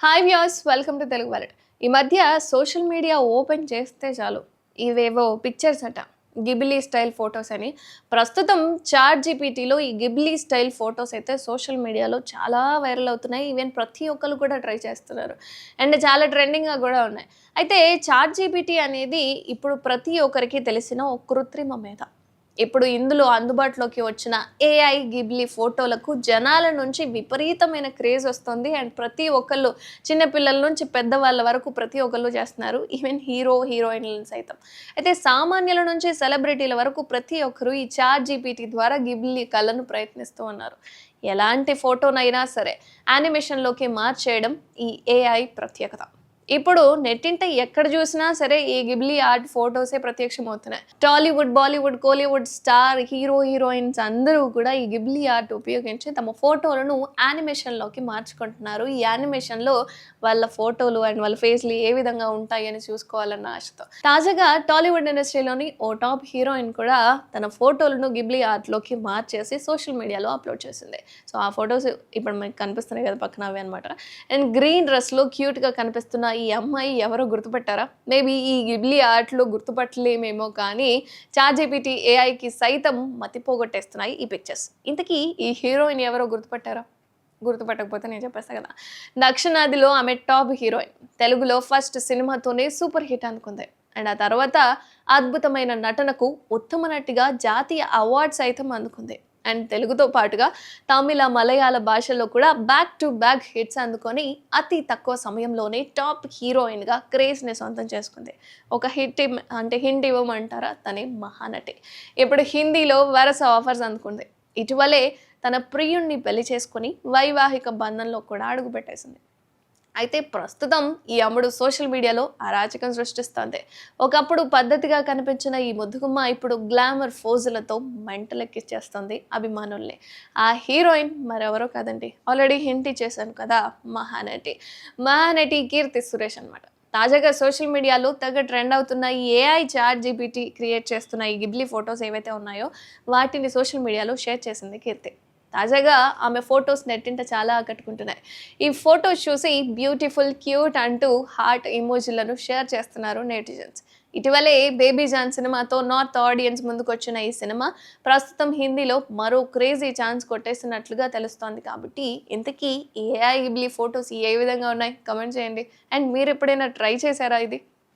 Hi views welcome to Telugu wallet ఈ మధ్య social media open చేస్తే చాలు. ఇవేవో పిక్చర్స్ అట. గిబిలీ స్టైల్ ఫొటోస్ అని. ప్రస్తుతం చాట్ జీపీటీలో ఈ గిబిలీ స్టైల్ ఫొటోస్ అయితే సోషల్ మీడియాలో చాలా వైరల్ అవుతున్నాయి. ఈవెన్ ప్రతి ఒక్కరు కూడా ట్రై చేస్తున్నారు. అండ్ చాలా ట్రెండింగ్గా కూడా ఉన్నాయి. అయితే చాట్ జీపీటీ అనేది ఇప్పుడు ప్రతి ఒక్కరికి తెలిసిన ఒక కృత్రిమ మీద ఇప్పుడు ఇందులో అందుబాటులోకి వచ్చిన ఏఐ గిబ్లీ ఫోటోలకు జనాల నుంచి విపరీతమైన క్రేజ్ వస్తుంది. అండ్ ప్రతి ఒక్కళ్ళు చిన్నపిల్లల నుంచి పెద్దవాళ్ళ వరకు ప్రతి ఒక్కళ్ళు చేస్తున్నారు. ఈవెన్ హీరో హీరోయిన్లను సైతం. అయితే సామాన్యుల నుంచి సెలబ్రిటీల వరకు ప్రతి ఒక్కరు ఈ చాట్ జీపీటీ ద్వారా గిబ్లీ కళను ప్రయత్నిస్తూ ఉన్నారు. ఎలాంటి ఫోటోనైనా సరే యానిమేషన్లోకి మార్చేయడం ఈ ఏఐ ప్రత్యేకత. ఇప్పుడు నెట్టింట ఎక్కడ చూసినా సరే ఈ గిబ్లీ ఆర్ట్ ఫొటోసే ప్రత్యక్షమవుతున్నాయి. Tollywood Bollywood Kollywood star hero heroines అందరూ కూడా ఈ గిబ్లీ ఆర్ట్ ఉపయోగించి తమ ఫోటోలను యానిమేషన్లోకి మార్చుకుంటున్నారు. ఈ యానిమేషన్లో వాళ్ళ ఫోటోలు అండ్ వాళ్ళ ఫేస్లు ఏ విధంగా ఉంటాయి అని చూసుకోవాలన్న ఆశతో. తాజాగా టాలీవుడ్ ఇండస్ట్రీలోని ఓ టాప్ హీరోయిన్ కూడా తన ఫోటోలను గిబ్లీ ఆర్ట్లోకి మార్చేసి సోషల్ మీడియాలో అప్లోడ్ చేసింది. సో ఆ ఫొటోస్ ఇప్పుడు మనకి కనిపిస్తున్నాయి కదా పక్కన అవి అనమాట అండ్ గ్రీన్ డ్రెస్లో క్యూట్గా కనిపిస్తున్న ఈ అమ్మాయి ఎవరో గుర్తుపట్టారా? మేబీ ఈ గిబ్లీ ఆర్ట్లో గుర్తుపట్టలేమేమో కానీ చార్జీపీటీ ఏఐకి సైతం మతిపోగొట్టేస్తున్నాయి ఈ పిక్చర్స్ ఇంతకీ ఈ హీరోయిన్ ఎవరో గుర్తుపట్టారా? గుర్తుపట్టకపోతే నేను చెప్పేస్తా కదా. దక్షిణాదిలో ఆమె టాప్ హీరోయిన్. తెలుగులో ఫస్ట్ సినిమాతోనే సూపర్ హిట్ అనుకుంది. అండ్ ఆ తర్వాత అద్భుతమైన నటనకు ఉత్తమ నటిగా జాతీయ అవార్డు సైతం అందుకుంది. అండ్ తెలుగుతో పాటుగా తమిళ మలయాళ భాషల్లో కూడా బ్యాక్ టు బ్యాక్ హిట్స్ అందుకొని అతి తక్కువ సమయంలోనే టాప్ హీరోయిన్గా క్రేజ్ని సొంతం చేసుకుంది. ఒక హిట్ అంటే హింట్ ఇవ్వమంటారా? తనే మహానటి. ఇప్పుడు హిందీలో వరస ఆఫర్స్ అందుకుంది. ఇటీవలే తన ప్రియుణ్ణి పెళ్ళి చేసుకుని వైవాహిక బంధంలో కూడా అడుగుపెట్టేసింది. అయితే ప్రస్తుతం ఈ అమ్ముడు సోషల్ మీడియాలో అరాచకం సృష్టిస్తోంది. ఒకప్పుడు పద్ధతిగా కనిపించిన ఈ ముద్దుగుమ్మ ఇప్పుడు గ్లామర్ ఫోజులతో మెంటలెక్కిచ్చేస్తుంది అభిమానుల్ని. ఆ హీరోయిన్ మరెవరో కాదండి ఆల్రెడీ హింట్ ఇచ్చేసాను కదా మహానటి. మహానటి కీర్తి సురేష్ అన్నమాట. తాజాగా సోషల్ మీడియాలో తగ్గ ట్రెండ్ అవుతున్న ఈ ఏఐ చాట్ జీబీటీ క్రియేట్ చేస్తున్న ఈ గిబ్లీ ఫొటోస్ ఏవైతే ఉన్నాయో వాటిని సోషల్ మీడియాలో షేర్ చేసింది కీర్తి. తాజాగా ఆమె ఫొటోస్ నెట్టింట చాలా ఆకట్టుకుంటున్నాయి. ఈ ఫొటోస్ చూసి బ్యూటిఫుల్ క్యూట్ అంటూ హార్ట్ ఇమోజీలను షేర్ చేస్తున్నారు నెటిజన్స్. ఇటీవలే బేబీ జాన్ సినిమాతో నార్త్ ఆడియన్స్ ముందుకు వచ్చిన ఈ సినిమా ప్రస్తుతం హిందీలో మరో క్రేజీ ఛాన్స్ కొట్టేసినట్లుగా తెలుస్తోంది కాబట్టి ఇంతకీ ఏఐ ఇబ్లీ ఫొటోస్ ఏ విధంగా ఉన్నాయి? కమెంట్ చేయండి. అండ్ మీరు ఎప్పుడైనా ట్రై చేశారా ఇది?